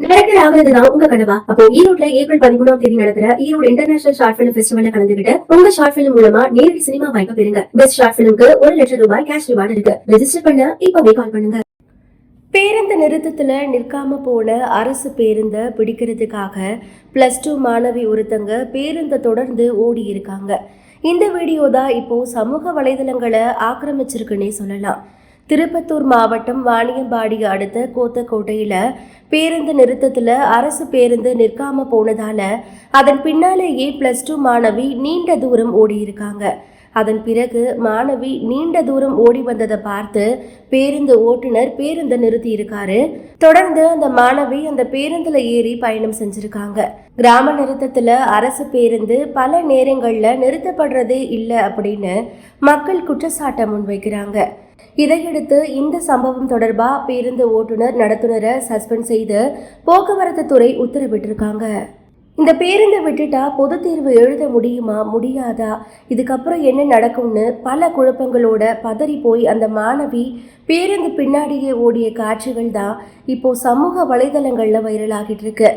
Director ஆகுறதுதான் உங்க கனவா? அப்போ ஈரோட்ல ஏப்ரல் பதிமூணாம் தேதி நடக்கிற ஈரோடு இன்டர்நேஷனல் ஷார்ட் பிலிம் பெஸ்டிவல்ல கலந்துகிட்டு உங்க ஷார்ட் பிலிம் மூலமா நேரடி சினிமா வாய்ப்பு பெறுங்க. பெஸ்ட் ஷார்ட் பிலிம்க்கு ஒரு லட்சம் ரூபாய் கேஷ் ரிவார்டு இருக்கு. ரெஜிஸ்டர் பண்ண இப்பவே கால் பண்ணுங்க. பேருந்து நிறுத்தத்தில் நிற்காம போன அரசு பேருந்தை பிடிக்கிறதுக்காக ப்ளஸ் டூ மாணவி ஒருத்தங்க பேருந்தை தொடர்ந்து ஓடி இருக்காங்க. இந்த வீடியோ தான் இப்போ சமூக வலைதளங்களை ஆக்கிரமிச்சிருக்குன்னே சொல்லலாம். திருப்பத்தூர் மாவட்டம் வாணியம்பாடி அடுத்த கோத்தக்கோட்டையில் பேருந்து நிறுத்தத்தில் அரசு பேருந்து நிற்காம போனதால அதன் பின்னாலேயே ப்ளஸ் டூ மாணவி நீண்ட தூரம் ஓடி இருக்காங்க அதன் பிறகு மாணவி நீண்ட தூரம் ஓடி வந்ததை பார்த்து பேருந்து ஓட்டுநர் பேருந்தை நிறுத்தி இருக்காரு தொடர்ந்து அந்த மாணவி அந்த பேருந்துல ஏறி பயணம் செஞ்சிருக்காங்க. கிராம நிறுத்தத்துல அரசு பேருந்து பல நேரங்கள்ல நிறுத்தப்படுறதே இல்லை அப்படின்னு மக்கள் குற்றச்சாட்டை முன்வைக்கிறாங்க. இதையடுத்து இந்த சம்பவம் தொடர்பா பேருந்து ஓட்டுநர் நடத்துனரை சஸ்பெண்ட் செய்து போக்குவரத்து துறை உத்தரவிட்டிருக்காங்க. இந்த பேருந்தை விட்டுட்டா பொது தேர்வு எழுத முடியுமா முடியாதா? இதுக்கப்புறம் என்ன நடக்கும்னு பல குழப்பங்களோட பதறி போய் அந்த மாணவி பேருந்து பின்னாடியே ஓடிய காட்சிகள் தான் இப்போ சமூக வலைதளங்கள்ல வைரலாகிட்டு இருக்கு.